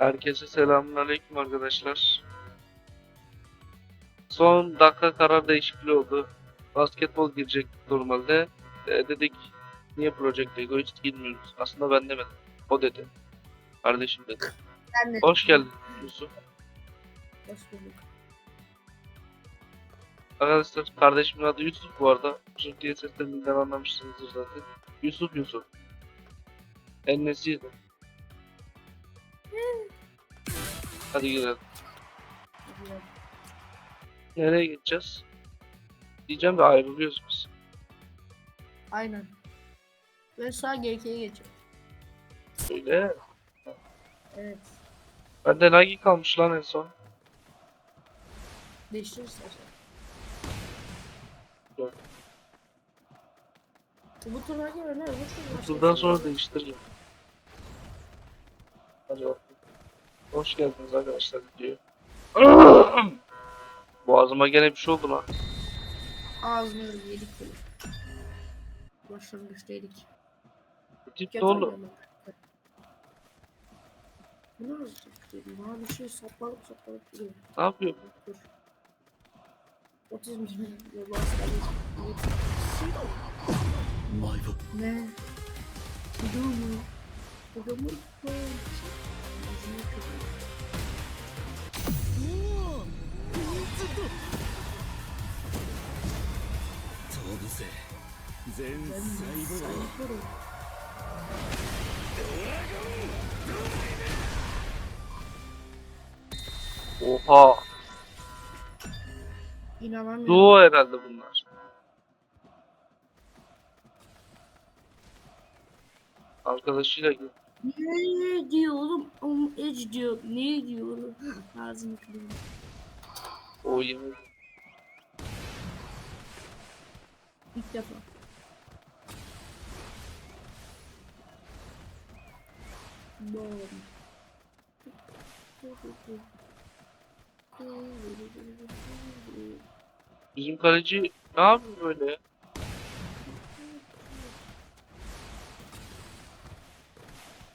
Herkese selamünaleyküm arkadaşlar. Son dakika karar değişikliği oldu. Basketbol girecek normalde. E, dedik niye Project hiç girmiyoruz. Aslında ben demedim. O dedi. Kardeşim dedi. Ben de. Hoş geldin Yusuf. Hoş bulduk. Arkadaşlar kardeşimin adı Yusuf bu arada. Yusuf diye seslerinden anlamışsınızdır zaten. Yusuf Yusuf. Ennesiydi. Hadi gidelim. Nereye gideceğiz? Diyeceğim de ayrılıyoruz biz. Aynen. Ve sağ GK'ye geçiyor. Öyle. Evet. Bende Nagi kalmış lan en son. Değiştir istersen. Yok. Bu tur hangi öyle? Bu tur başka şey sonra yok. değiştireceğim. Hadi bakalım. Hoş geldiniz arkadaşlar diyor. Boğazıma gene bir şey oldu lan. Ağzını yedik böyle. Başlangıçta yedik. Oynuyorlar. Bu ne. Bana bir şey saplalıp saplalıp duruyor. Ne yapıyor bu? Dur. Otizm gibi yolu hastanesi. Ne? Gidiyor mu? Gidiyor mu? Ağzını kırıyor. 飛ぶぜ前 Ben 細胞 sayıklarım. Oha. İnanamıyorum. Duo herhalde bunlar. Arkadaşıyla gel. Ne diyor oğlum? Oğlum Edge diyor. Ne diyor oğlum? Ağzını kırıyor. O yemin. İlk defa. Bom. Bizim kaleci ne yapıyor böyle ya?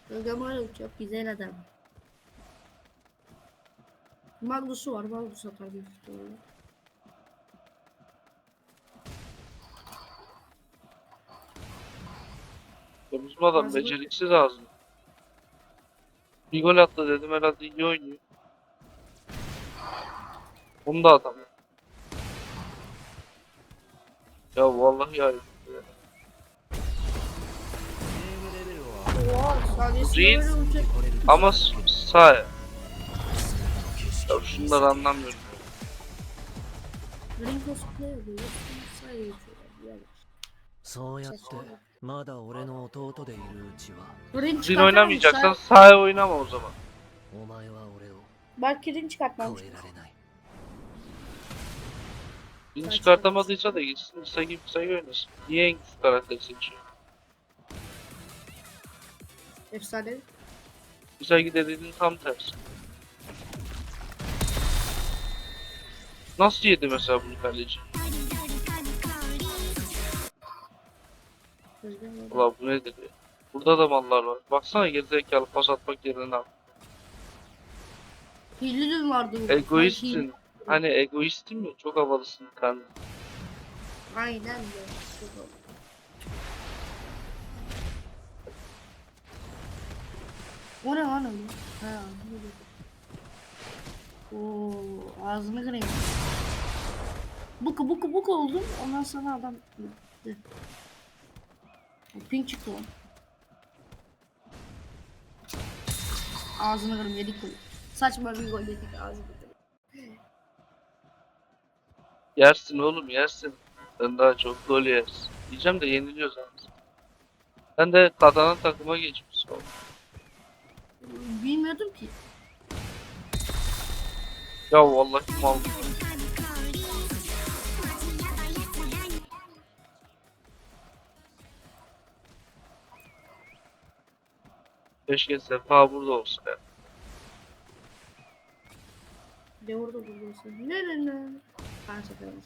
Gagamarov çok güzel adam. Magnus'u var. Magnus atar büyük ihtimalle. Bizim adam Ağzını- beceriksiz ağzı. Bir gol attı dedim herhalde iyi oynuyor. Onu da atamıyor. Ya vallahi ya. Reed ama sağ. Ya şunları anlamıyorum. So yatte mada ore no ototo de iru uchi wa. Rin oynamayacaksan sağ oynama o zaman. Omae wa ore o. Belki rin çıkartmamış. Rin çıkartamadıysa da gitsin Sagi Sagi oynasın. Niye en kısa karakter seçiyor? Efsane. Isagi dediğinin tam tersi. Nasıl yedi mesela bunu kaleci? Ulan bu nedir ya? Burada da mallar var. Baksana gerizekalı pas atmak yerine ne yap- Hilli vardı. burada. Egoistsin. Hani egoistin mi? Çok havalısın kan. Aynen de. Çok oldu. O ne lan öyle? Bu da. Oo, ağzını kırayım. Buku buku buku oldum. Ondan sonra adam gitti. Pink çıktı lan. Ağzını kırayım yedik. Saçma bir gol yedik ağzını kırayım. Yersin oğlum yersin. Sen daha çok gol yersin. Diyeceğim de yeniliyoruz yalnız. Sen de kazanan takıma geçmişsin oğlum. Bilmiyordum ki. Ya vallahi mal. Keşke Sefa burada olsa ya. Ne orada buluyorsun? Ne ne ne? Ben çakarım.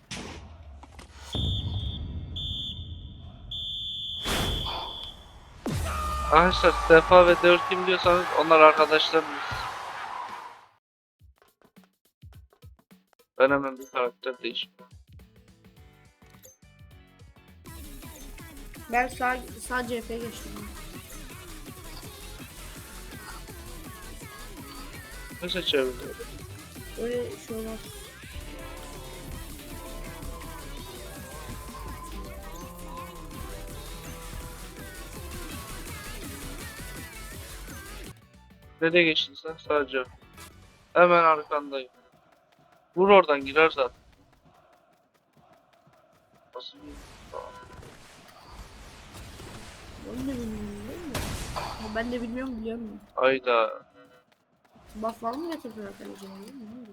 Arkadaşlar Sefa ve Dörtgim diyorsanız onlar arkadaşlarımız. Ben hemen bir karakter değişmiyorum. Ben sağ, sağ cepheye geçtim. Nasıl çeviriyorum? Öyle şey olmaz. Nereye geçtin sen? Sadece. Hemen arkandayım. Vur oradan girer zaten. Nasıl bir-. Ben de bilmiyorum değil mi? Ama ben de bilmiyorum biliyorum. Hayda. Buff'lar mı getirdiler değil mi? Oldu?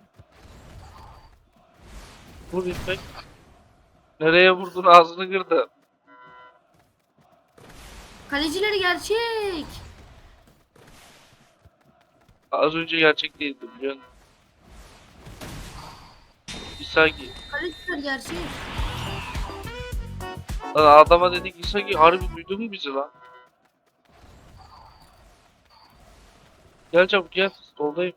Vur İpek. Nereye vurdun ağzını kırdı. Kalecileri gerçek. Az önce gerçek değildi biliyor musun? Isagi. Kaleciler gerçek. Lan adama dedik Isagi harbi duydun mu bizi lan? Gel çabuk gel. Soldayım.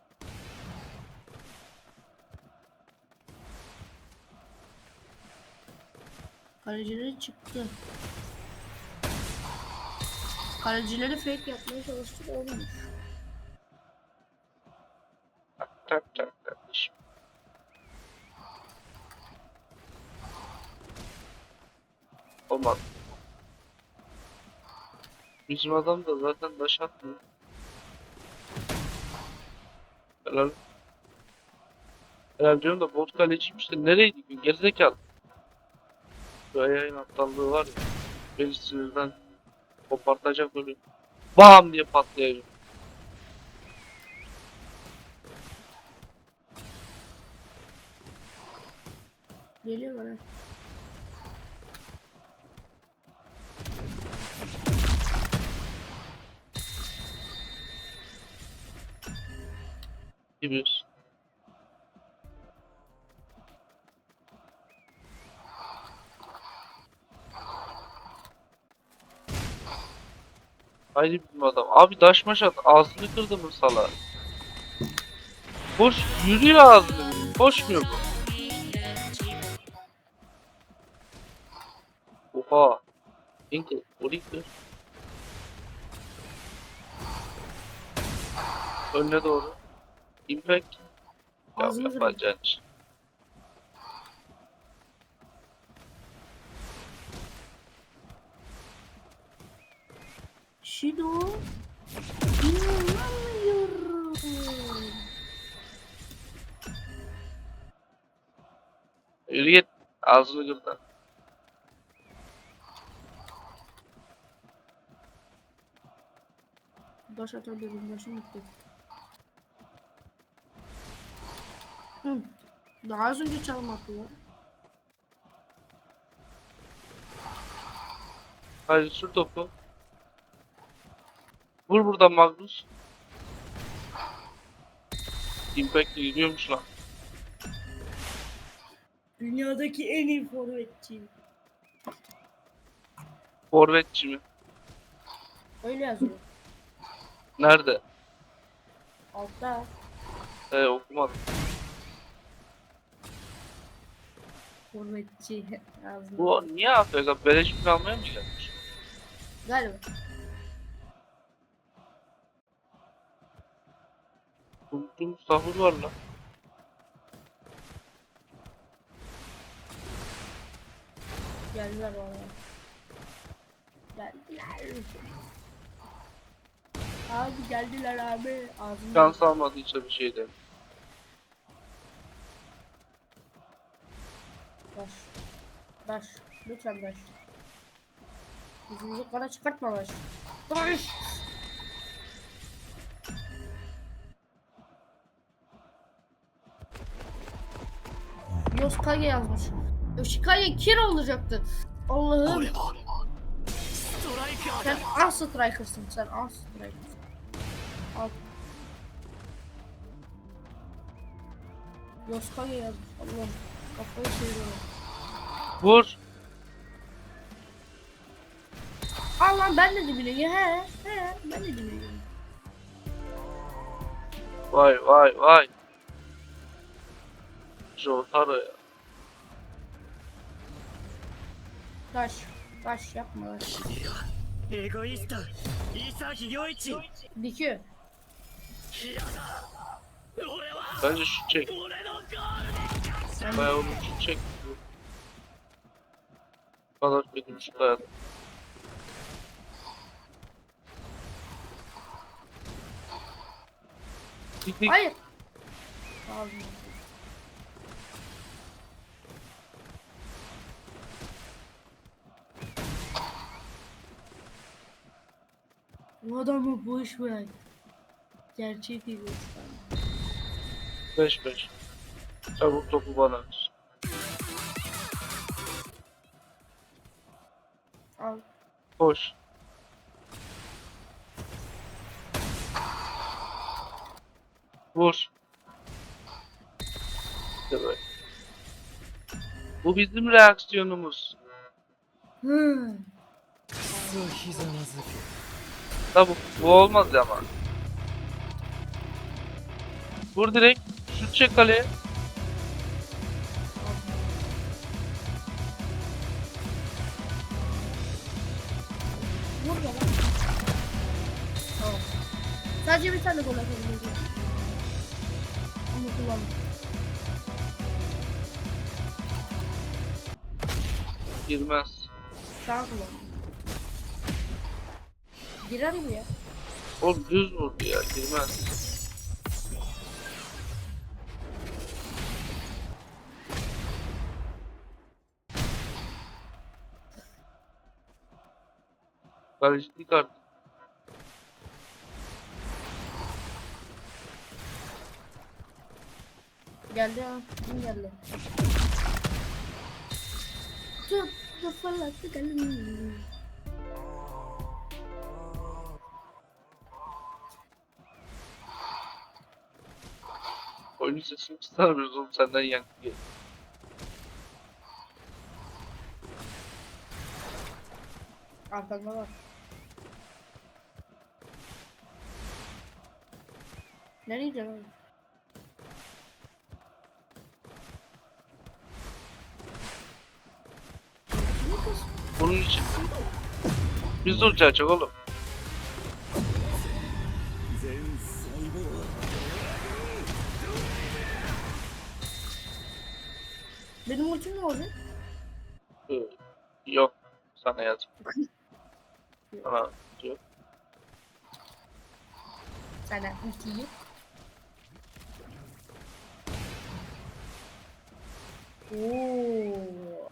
Kalecileri çıktı. Kalecileri fake yapmaya çalıştık olmamış. Tak tak kardeşim. Olmadı. Bizim adam da zaten taş atmıyor. Helal. Helal diyorum da bot kaleciymiş de nereydi ki? Gerizekalı. Şu ayağın aptallığı var ya. Beni sinirden kopartacak böyle. Bam diye patlayacak. Geliyor bana. Gibi. Haydi bizim adam. Abi daş maş at. Ağzını kırdı mı sala? Koş. Yürüyor ağzını. Koşmuyor mu? Oha. Inkle. Orayı kır. Önüne doğru. Impact. Ya Ağzını yapacağın iş. Şido. İnanamıyorum. Yürü git. Ağzını kırdı. Baş atar dedim başım gitti. Hı. Daha az önce çalım attılar. Haydi sür topu. Vur buradan Magnus. Impact gidiyormuş lan. Dünyadaki en iyi forvetçiyim. Forvetçi mi? Öyle yazıyor. Nerede? Altta. He okumadım. Forvetçi yazmış. Bu niye AFK? Beleş bir almaya mı gelmiş? Galiba. Tuntum sahur var lan. Geldiler valla. Geldiler. Abi geldiler abi. Ağzımda. Şans almadıysa bir şey Daş. Daş. Lütfen daş. Yüzünü bana çıkartma daş. Daş. Yoskage yazmış. Yoshikage Kira olacaktı. Allah'ım. Sen Al Striker'sın sen Al Striker'sın. Al. Yoskage yazmış Allah'ım. Vur. Al lan ben de dibine. He he ben de dibine. Vay vay vay. Jotaro ya. Taş. Taş yapma. Egoist. Isaki Yoichi. Dikiyor. Bence şu çek. Bayağı onu çek. Bu bir şey dayadım. Hayır. Lazım. Bu adamı boş bırak. Gerçek bir göster. Beş beş. Çabuk topu bana ver. Al. Koş. Vur. İşte. Bu bizim reaksiyonumuz. Hmm. Tabi bu olmaz ya ama. Vur direkt. Şut çek kaleye. Sadece bir tane gol atabilirim. Onu kullan. Girmez. An kullan. Girer mi ya? Oğlum düz vurdu ya. Girmez. Kalecilik artık. Geldi ya. Kim geldi? Çok da fırlattı geldi. Oyunun sesini çıkarmıyoruz oğlum senden yankı geliyor. Arkanda var. Nereye gidiyorsun Onun için. Biz duracak oğlum. Benim ultim ne oldu? Ee, yok. Sana yazdım. Sana diyor. Sana ultiyi. Oo.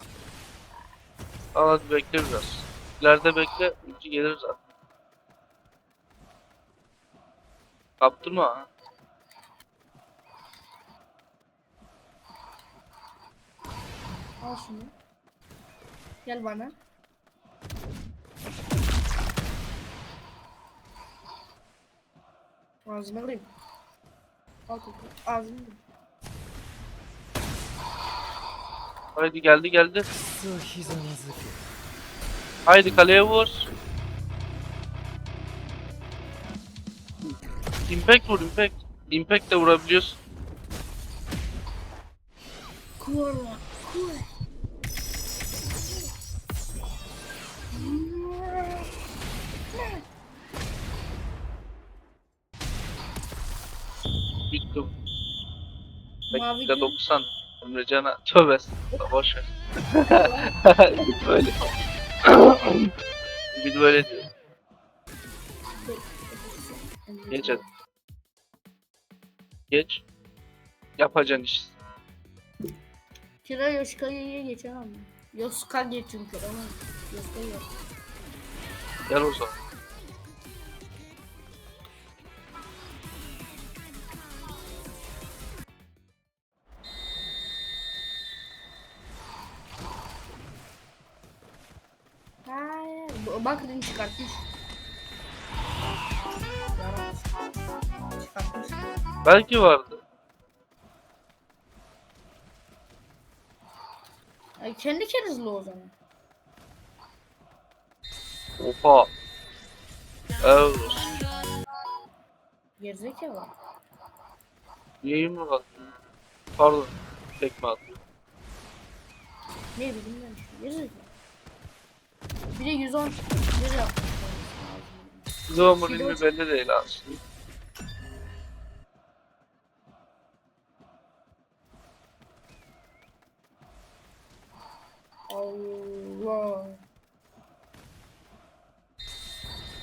Al hadi bekle biraz. İleride bekle. Ulti gelir zaten. Kaptırma ha. Al şunu. Gel bana. Ağzına kırayım. Al topu. Ağzına kırayım. Haydi geldi geldi. Haydi kaleye vur. Impact vur impact. Impact de vurabiliyorsun. Bittim. Mavi Dakika gün. 90. Emrecan'a tövbe boş ver. Bir böyle. Bir böyle diyor. Geç hadi. Geç. Yapacaksın iş. Kira Yoshika'ya geçemem. Yoshikage çünkü ama Yoshikage yok. Gel o zaman. Bu- Bak ring çıkartmış. Yaramaz. Çıkartmış. Belki vardı. Ay kendi kerizli o zaman. Oha. Evet. Gerizekalı. Niye yumruk attın? Pardon. tekme atıyor. Ne bileyim ben işte. Bir de 110 lira Kilo- ilmi belli değil aslında. Allah.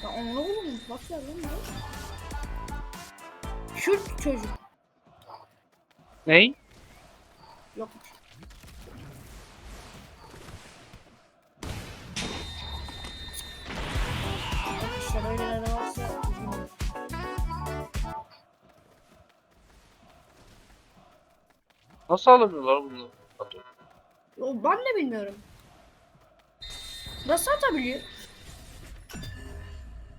Ya onu oğlum bak ya lan ya. Kürt çocuk. Ney? Nasıl alamıyorlar bunu? O ben de bilmiyorum. Nasıl atabiliyor?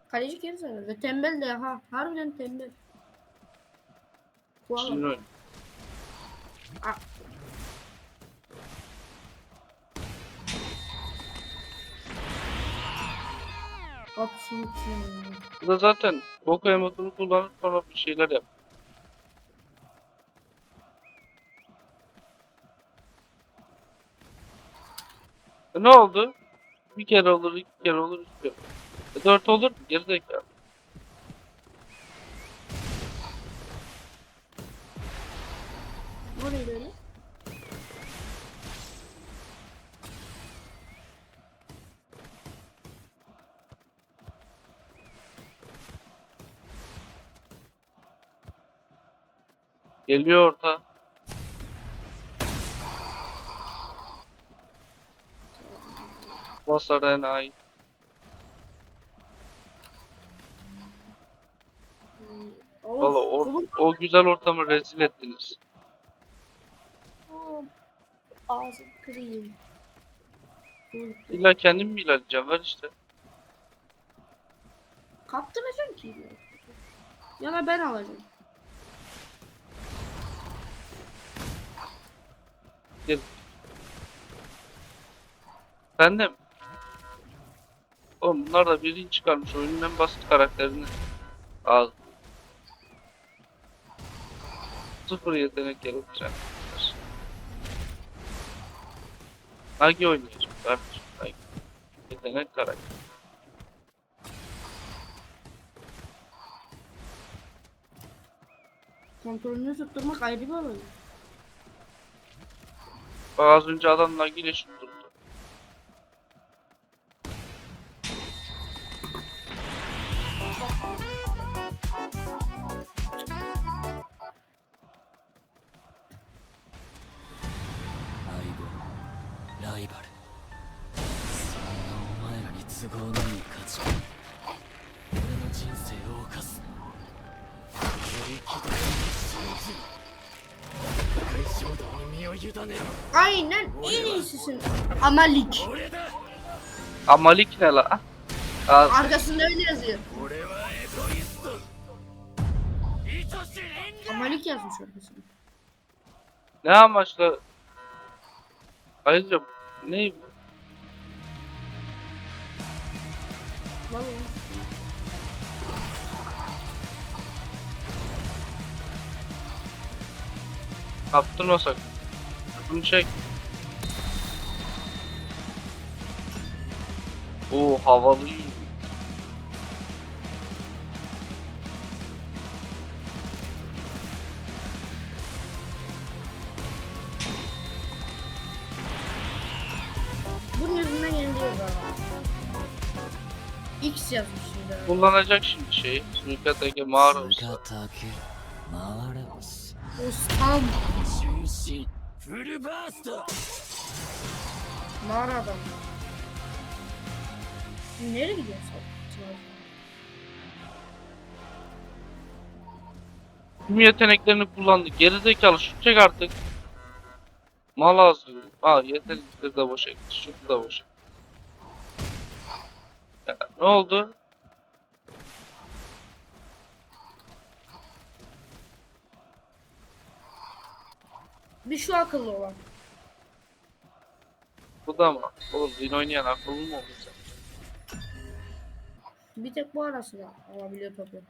Kaleci geri sayılır ve tembel de ha harbiden tembel. Koala. Sinir oyun. Absolutely. Bu da zaten Boku emotunu kullanıp sonra bir şeyler yap. Ne oldu? Bir kere olur, iki kere olur, üç kere. E dört olur mu? Gerizekalı. Bu neydi öyle? Geliyor orta. Basar enayi. Of, Valla o, o güzel ortamı rezil ettiniz. Ağzım kırayım. İlla kendim mi ilerleyeceğim? Ver işte. Kaptıracağım ki. Ya da ben alacağım. De mi? Oğlum bunlar da birinci çıkarmış oyunun en basit karakterini. Al. Sıfır yetenek gerektiren. Nagi oynayacak kardeşim. Nagi. Yetenek karakter. Kontrolünü tutturmak ayrı bir olay. Az önce adam Nagi ile şut 都合のいい価値観俺の人生を犯すなより気高に信じる破壊衝動に身を委ねろ Aynen en iyisisin. Amalik. 俺だ Amalik ne la? Aa, Arkasında öyle yazıyor. 俺はエゴイスト愛しい Amalik yazmış arkasında. ne amaçla? Ayrıca ne bu? Vallahi. Kaptın o sakın. Bunu çek. Oo havalı. kullanacak şimdi şeyi. Suikataki mağara usta. Ustam. Mağara adam. Nereye gidiyorsun? Tüm yeteneklerini kullandı. Gerizekalı şut çek artık. Mal ağzı. Ha yetenekleri de boşa gitti. Şutu da boşa. Ya, ne oldu? Bir şu akıllı olan. Bu da mı? Oğlum Zin oynayan akıllı mı sen? Bir tek bu arasında alabiliyor topu.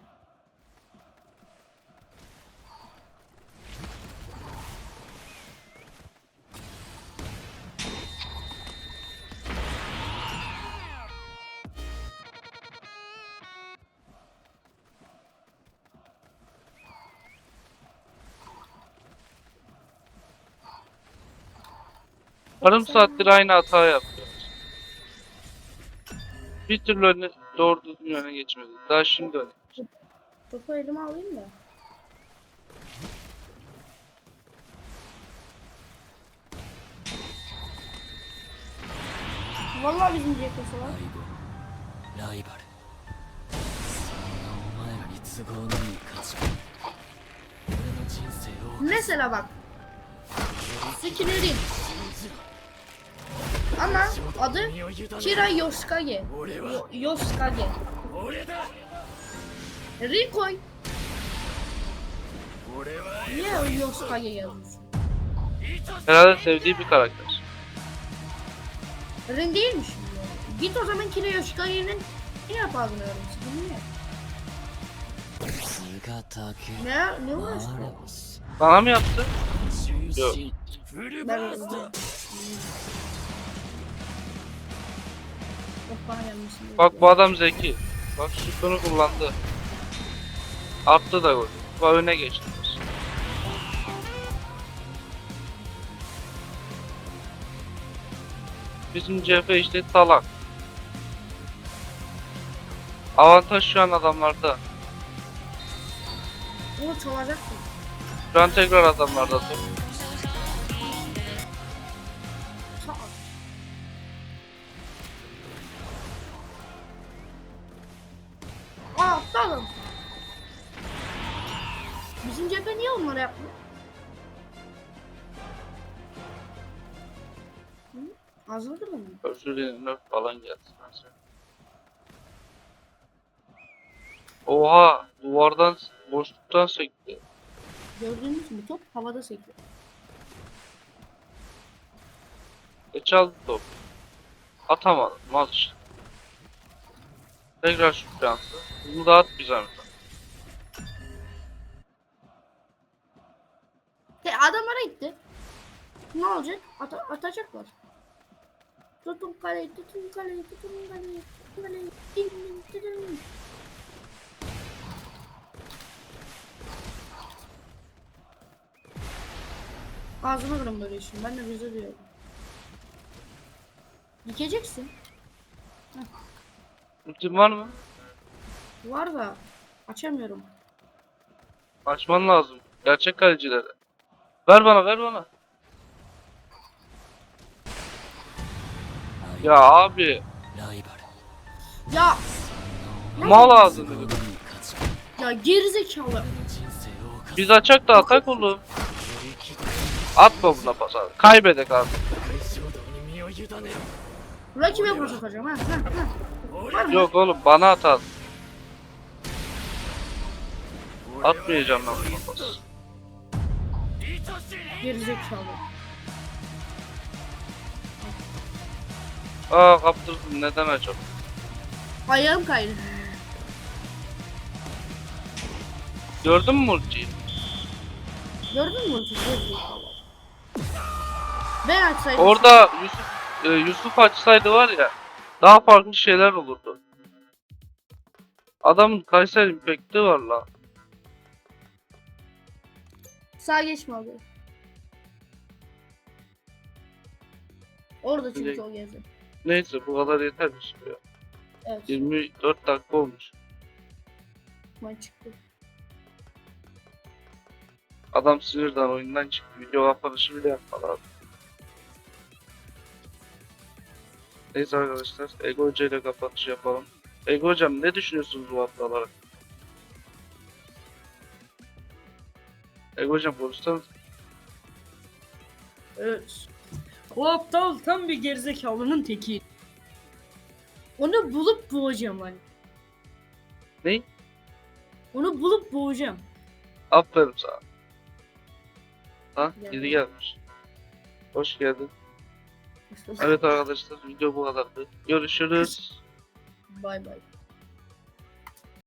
Yarım saattir aynı hata yapıyoruz. Bir türlü öne, doğru düzgün öne geçmedi. Daha şimdi öne. Topu elime alayım da. Vallahi bizim CK'sı var. ライバルそんなお前らに都合のいい価値観俺の人生を Mesela bak. Skillerin. Ama adı 身 Ama adı Kira Yoskage. Yo Yoskage. Rikoy. Niye o Yoskage yazmış? Herhalde sevdiği bir karakter. Rin değilmiş. Git o zaman Kira Yoskage'nin ne yapalım öğrenci bilmiyor. Ne? Ne uğraştı? Bana mı yaptı? Yok. Ben... Yok bana gelmişsin. Bak bu adam zeki. Bak şutunu kullandı. Attı da gol. Bak öne geçti. Bizim CF işte salak. Avantaj şu an adamlarda. Bunu çalacaksın. Şu an tekrar adamlarda. top. Cephe niye onları yapmıyor? Ağzını mı? Özür dilerim öp falan geldi. Oha duvardan boşluktan sekti. Gördüğünüz mü top havada sekiyor. E çaldı top. Atamadı. Mal işte. Tekrar şu şansı. Bunu da at bize He adamlara gitti. Ne olacak? Ata atacaklar. Tutun kaleyi, tutun kaleyi, tutun kaleyi, tutun kaleyi. Din, din, din, din. Ağzına kırın böyle işin. Ben de bize diyorum. Dikeceksin. Ultim var mı? Var da açamıyorum. Açman lazım. Gerçek kalecilere. Ver bana ver bana. Ya abi. Ya. Mal ağzını. Ya gerizekalı. Biz açak da atak oğlum. Atma buna pas abi. Kaybedek abi. Rakibe vuracak hocam ha. Yok oğlum bana at. Atmayacağım ben buna pas. Gerizekalı. Aa kaptırdım ne demek acaba? Ayağım kaydı. Gördün mü ultiyi? Gördün mü ultiyi? Gerizekalı. Ben açsaydım. Orada Yusuf, e, Yusuf açsaydı var ya daha farklı şeyler olurdu. Adamın Kayseri impact'i var la. Sağ geçme abi. Orada çünkü Direkt- o gezi. Neyse bu kadar yetermiş ya. Evet. 24 dakika olmuş. Maç çıktı. Adam sinirden oyundan çıktı. Video kapanışı bile yapmadı abi. Neyse arkadaşlar Ego Hoca ile kapanışı yapalım. Ego Hocam ne düşünüyorsunuz bu haftalara? Ego Hocam konuşsanız. Evet. O aptal tam bir gerizekalının teki. Onu bulup boğacağım ben. Ne? Onu bulup boğacağım. Aferin sana. Ha? Geldim. Geri gelmiş. Hoş geldin. Evet arkadaşlar video bu kadardı. Görüşürüz. Bay bay.